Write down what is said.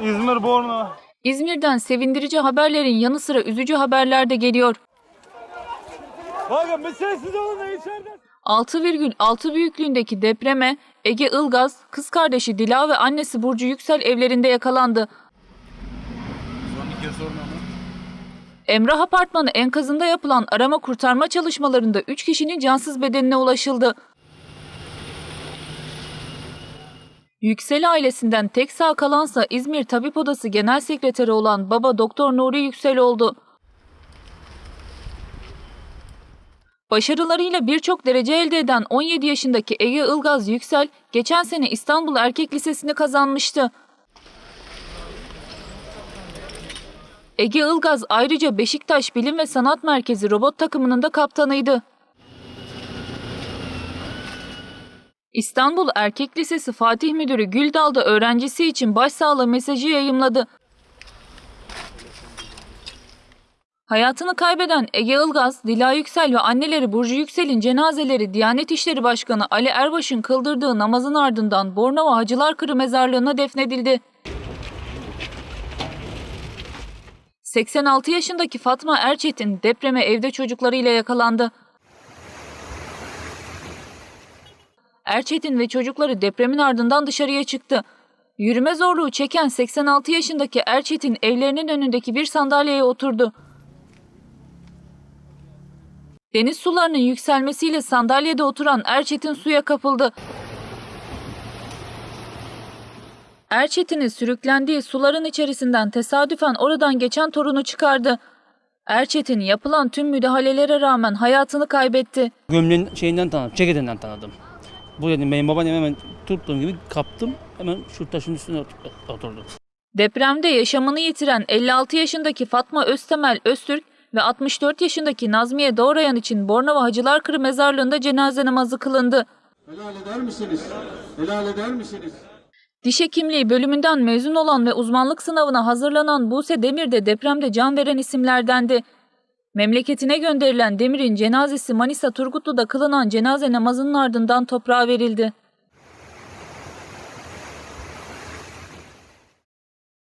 İzmir, Borna. İzmir'den sevindirici haberlerin yanı sıra üzücü haberler de geliyor. Bakın bir sessiz olun da içeriden. 6,6 büyüklüğündeki depreme Ege Ilgaz, kız kardeşi Dila ve annesi Burcu Yüksel evlerinde yakalandı. Emrah Apartmanı enkazında yapılan arama kurtarma çalışmalarında 3 kişinin cansız bedenine ulaşıldı. Yüksel ailesinden tek sağ kalansa İzmir Tabip Odası Genel Sekreteri olan baba Doktor Nuri Yüksel oldu. Başarılarıyla birçok derece elde eden 17 yaşındaki Ege Ilgaz Yüksel, geçen sene İstanbul Erkek Lisesi'ni kazanmıştı. Ege Ilgaz ayrıca Beşiktaş Bilim ve Sanat Merkezi robot takımının da kaptanıydı. İstanbul Erkek Lisesi Fatih Müdürü Güldal da öğrencisi için başsağlığı mesajı yayımladı. Hayatını kaybeden Ege Ilgaz, Dila Yüksel ve anneleri Burcu Yüksel'in cenazeleri Diyanet İşleri Başkanı Ali Erbaş'ın kıldırdığı namazın ardından Bornova Hacılar Kırı mezarlığına defnedildi. 86 yaşındaki Fatma Erçetin depreme evde çocuklarıyla yakalandı. Erçetin ve çocukları depremin ardından dışarıya çıktı. Yürüme zorluğu çeken 86 yaşındaki Erçetin evlerinin önündeki bir sandalyeye oturdu. Deniz sularının yükselmesiyle sandalyede oturan Erçetin suya kapıldı. Erçetin'in sürüklendiği suların içerisinden tesadüfen oradan geçen torunu çıkardı. Erçetin yapılan tüm müdahalelere rağmen hayatını kaybetti. Gömleğin şeyinden tanıdım, ceketinden tanıdım. Bu dedim benim babaannem hemen tuttuğum gibi kaptım. Hemen şu taşın üstüne ot- oturdu. Depremde yaşamını yitiren 56 yaşındaki Fatma Öztemel Öztürk ve 64 yaşındaki Nazmiye Doğrayan için Bornova Hacılar Kırı mezarlığında cenaze namazı kılındı. Helal eder misiniz? Helal eder misiniz? Diş hekimliği bölümünden mezun olan ve uzmanlık sınavına hazırlanan Buse Demir de depremde can veren isimlerdendi. Memleketine gönderilen Demir'in cenazesi Manisa Turgutlu'da kılınan cenaze namazının ardından toprağa verildi.